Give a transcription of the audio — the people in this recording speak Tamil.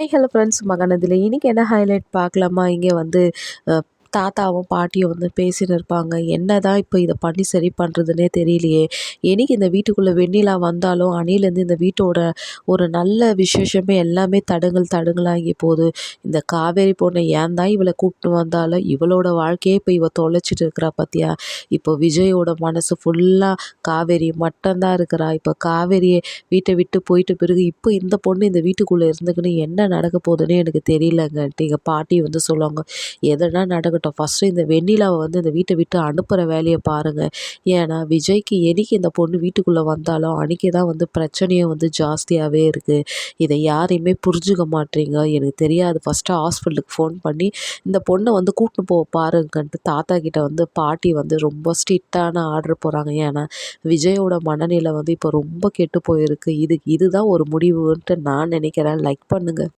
ஹலோ ஃப்ரெண்ட்ஸ் மகனதில் இன்றைக்கி என்ன ஹைலைட் பார்க்கலாமா? இங்கே வந்து தாத்தாவும் பாட்டியும் வந்து பேசிட்டு இருப்பாங்க. என்ன தான் இப்போ இதை பண்ணி சரி பண்ணுறதுனே தெரியலையே. எனக்கு இந்த வீட்டுக்குள்ளே வெண்ணிலா வந்தாலும் அணிலேருந்து இந்த வீட்டோட ஒரு நல்ல விசேஷமே எல்லாமே தடுங்கள் தடுங்களாகி போகுது. இந்த காவேரி பொண்ணை ஏன் தான் இவளை கூப்பிட்டு வந்தாலும் இவளோட வாழ்க்கையே இப்போ இவள் தொலைச்சிட்டு இருக்கிறா பார்த்தியா இப்போ விஜயோட மனசு ஃபுல்லாக காவேரி மட்டும்தான் இருக்கிறா. இப்போ காவேரியை வீட்டை விட்டு போயிட்டு பிறகு இப்போ இந்த பொண்ணு இந்த வீட்டுக்குள்ளே இருந்துக்குன்னு என்ன நடக்க போகுதுன்னு எனக்கு தெரியலங்க. எங்கள் பாட்டி வந்து சொல்லுவாங்க எதனா நடக்கணும் இருக்கட்டும் ஃபஸ்ட்டு இந்த வெண்ணிலாவை வந்து இந்த வீட்டை விட்டு அனுப்புகிற வேலையை பாருங்கள் ஏன்னா விஜய்க்கு என்னைக்கு இந்த பொண்ணு வீட்டுக்குள்ளே வந்தாலும் அன்றைக்கி தான் வந்து பிரச்சனையும் வந்து ஜாஸ்தியாகவே இருக்குது இதை யாரையுமே புரிஞ்சுக்க மாட்டீங்க. எனக்கு தெரியாது. ஃபஸ்ட்டு ஹாஸ்பிட்டலுக்கு ஃபோன் பண்ணி இந்த பொண்ணை வந்து கூட்டின்னு போக பாருங்கன்ட்டு தாத்தா கிட்டே வந்து பாட்டி வந்து ரொம்ப ஸ்ட்ரிக்டான ஆர்டர் போகிறாங்க ஏன்னா விஜயோட மனநிலை வந்து இப்போ ரொம்ப கெட்டு போயிருக்கு. இது இதுதான் ஒரு முடிவுன்ட்டு நான் நினைக்கிறேன். லைக் பண்ணுங்கள்